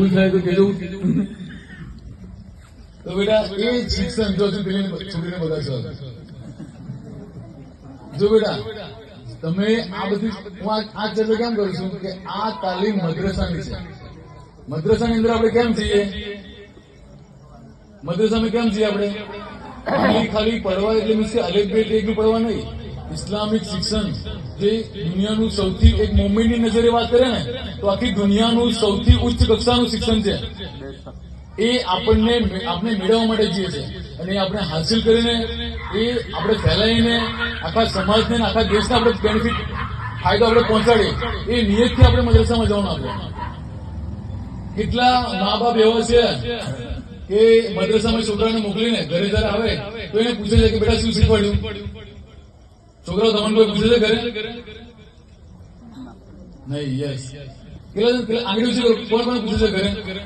ભૂલ થાય તો કહેજો. તો બેટા, એ શિક્ષણ જો છોકરીને બધા છો. જો બેટા, તમે આ બધી હું આ ચર્ચા કેમ કરું છું કે આ તાલીમ મદ્રસાની છે. મદ્રસાની અંદર આપણે કેમ છીએ? મદ્રસામાં કેમ છીએ આપણે? ખાલી ખાલી પડવા એટલે મીન્સ કે અલેગ બે એકલું પડવા નહીં. ઇસ્લામિક શિક્ષણ જે દુનિયાનું સૌથી એક મુંબઈની નજરે વાત કરે ને, તો આખી દુનિયાનું સૌથી ઉચ્ચ કક્ષાનું શિક્ષણ છે. એ આપણને આપણે મેળવવા માટે જઈએ છે. અને આપણે હાસિલ કરીને એ આપણે ફેલાવીને આખા સમાજને આખા દેશને આપણે બેનિફિટ ફાયદો આપણે પહોંચાડીએ, એ નિયતથી આપણે મદરસામાં જવાનું આપણે. કેટલા મા બાપ એવા છે કે મદ્રસામાં છોકરાને મોકલીને ઘરે જયારે આવે, તો એને પૂછે છે કે બેટા શું શીખવાડ્યું? છોકરાઓ તમને કોઈ પૂછે છે ઘરે? નહીં યસ પેલા પેલા આંગળી છે કોણ કોણ પૂછે છે ઘરે?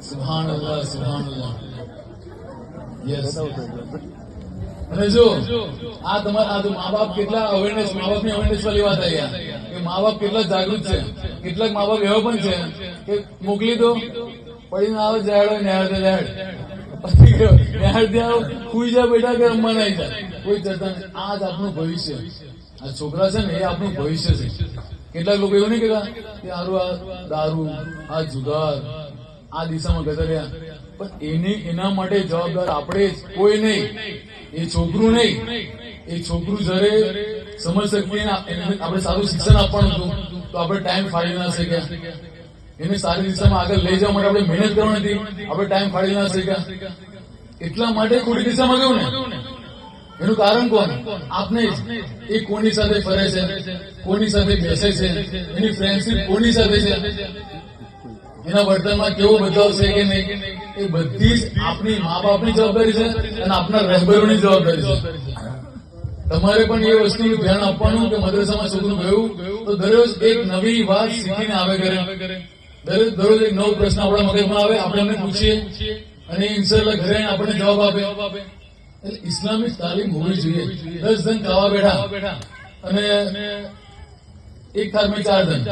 સુભાન અલ્લાહ સુભાન અલ્લાહ યસ અને જો, આ તમારા આ મા બાપ કેટલા અવેરનેસ મા બાપની અવેરનેસ વાળી વાત આવી કે મા બાપ કેટલા જાગૃત છે. કેટલાક મા બાપ એવા પણ છે કે મોકલી દો, પછી આવે જાડો દે જાહેર પછી દે આવો ખુઈ જા બેટા કે રમવા નહીં જાય કોઈ નહીં આ જ આપણું ભવિષ્ય આ છોકરા છે ને, એ આપણું ભવિષ્ય છે. કેટલાક લોકો એવું નહીં કહેતા કે, હારું, આ દારૂ, આ જુગાર, આ દિશામાં ગધર્યા પણ એની, એના માટે જવાબદાર આપણે કોઈ નહીં. એ છોકરું નહીં. એ છોકરું જયારે સમજ શકીએ આપણે સારું શિક્ષણ આપવાનું હતું, તો આપણે ટાઈમ ફાળી ના શક્યા. એને સારી દિશામાં આગળ લઈ જવા માટે આપણે મહેનત કરવાની હતી, આપણે ટાઈમ ફાળી ના શક્યા. એટલા માટે ખોટી દિશામાં ગયું ને. એનું કારણ કોણ? આપને એ કોની સાથે ફરે છે? કોની સાથે બેસે છે? એની ફ્રેન્ડશીપ કોની સાથે છે? એના વર્તનમાં કેવો બદલાવ છે કે નહીં? એ બધી જ આપની મા બાપની જવાબદારી છે અને આપના રહેબરોની જવાબદારી છે. તમારે પણ એ વસ્તુનું ધ્યાન આપવાનું કે મદ્રસામાં છોકરું ગયું? તો દરરોજ એક નવી વાત શીખીને આવે કરે દરરોજ દરરોજ એક નવો પ્રશ્ન આપણા મગજમાં આવે, આપણે એમને પૂછીએ. અને ઇન્શાલ્લાહ ઘરે આપણને જવાબ આપે. એટલે ઇસ્લામિક તાલીમ હોવી જોઈએ. દસ જણ ખાવા બેઠા. અને એક થાળમાં ચાર જણ.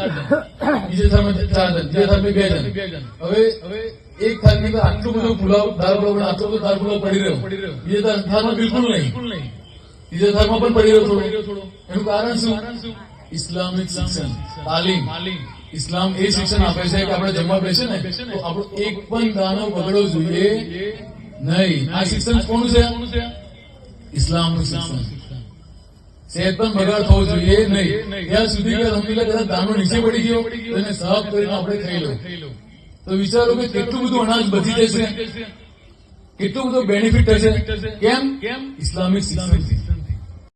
બીજે થાળમાં ચાર જણ. બીજા થાળમાં બે જણ. હવે એક થાળની આટલું બધું પુલાવ દાળ પુલાવ આટલો બધો દાળ પુલાવ પડી રહ્યો. બીજા થાળમાં બિલકુલ નહીં. બીજા થાળમાં પણ પડી રહ્યો થોડો. એનું કારણ શું? ઇસ્લામિક શિક્ષણ. તાલીમ. ઇસ્લામ એ શિક્ષણ આપે છે કે આપણે જમવા બેસે ને? તો આપણો એક પણ દાણો બગડવો જોઈએ. નહીં આ શિક્ષણ કોનું છે? ઇસ્લામનું શિક્ષણ. સેહત પણ બગાડ થવો જોઈએ નહીં. ત્યાં સુધી કે અલહમદુલિલ્લાહ કદાચ દાણો નીચે પડી ગયો એને સાફ કરીને આપણે ખાઈ લો તો વિચારો કે કેટલું બધું અનાજ બચી જશે. કેટલું બધું બેનિફિટ થશે. કેમ? કેમ? ઇસ્લામિક શિક્ષણથી.